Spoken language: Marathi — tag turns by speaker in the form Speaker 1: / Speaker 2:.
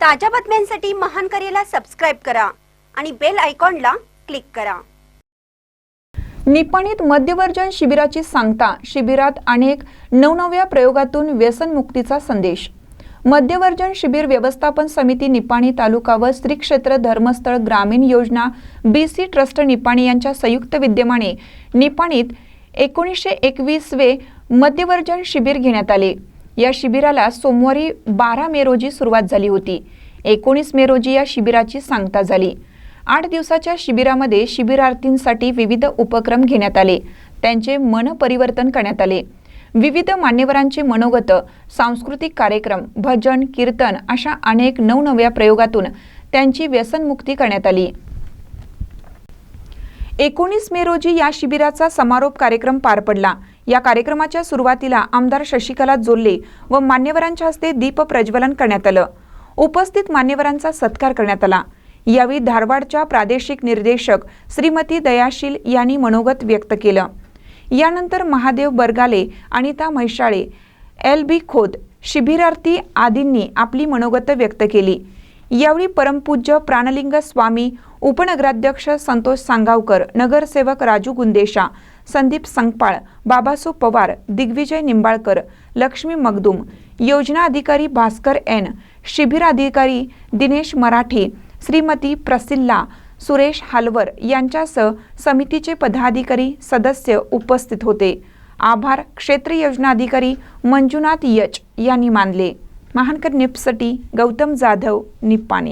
Speaker 1: ताज्या बातम्यांसाठी महान करेला सबस्क्राईब करा आणि बेल आयकॉनला क्लिक करा.
Speaker 2: निपाणीत मध्यवर्जन शिबिराची सांगता शिबिरात अनेक नवनव्या प्रयोगातून व्यसनमुक्तीचा संदेश. मध्यवर्जन शिबिर व्यवस्थापन समिती निपाणी तालुका व श्री क्षेत्र Dharmasthala Grameen Yojana B C trust Nipani यांच्या संयुक्त विद्यमाने निपाणीत एकोणीसशे एकवीसवे मध्यवर्जन शिबिर घेण्यात आले. या शिबिराला सोमवारी बारा मे रोजी सुरुवात झाली होती. एकोणीस मे रोजी या शिबिराची सांगता झाली. आठ दिवसाच्या शिबिरामध्ये शिबिरार्थींसाठी विविध उपक्रम घेण्यात आले. त्यांचे मन परिवर्तन करण्यात आले. विविध मान्यवरांचे मनोगत सांस्कृतिक कार्यक्रम भजन कीर्तन अशा अनेक नवनव्या प्रयोगातून त्यांची व्यसनमुक्ती करण्यात आली. एकोणीस मे रोजी या शिबिराचा समारोप कार्यक्रम पार पडला. या कार्यक्रमाच्या सुरुवातीला आमदार शशिकला जोल्ले व मान्यवरांच्या हस्ते दीप प्रज्वलन करण्यात आलं. उपस्थित मान्यवरांचा सत्कार करण्यात आला. यावेळी धारवाडच्या प्रादेशिक निर्देशक श्रीमती दयाशील यांनी मनोगत व्यक्त केलं. यानंतर महादेव बरगाले अनिता म्हैसाळे एल बी खोत शिबिरार्थी आदींनी आपली मनोगत व्यक्त केली. यावेळी परमपूज्य प्राणलिंग स्वामी उपनगराध्यक्ष संतोष सांगावकर नगरसेवक राजू गुंदेशा संदीप संगपाळ बाबासो पवार दिग्विजय निंबाळकर लक्ष्मी मगदुम योजना अधिकारी भास्कर एन शिबिर अधिकारी दिनेश मराठे श्रीमती प्रसिल्ला सुरेश हालवर यांच्यासह समितीचे पदाधिकारी सदस्य उपस्थित होते. आभार क्षेत्र योजना अधिकारी मंजुनाथ यच यांनी मानले. महानकर निप्सटी गौतम जाधव निप्पाने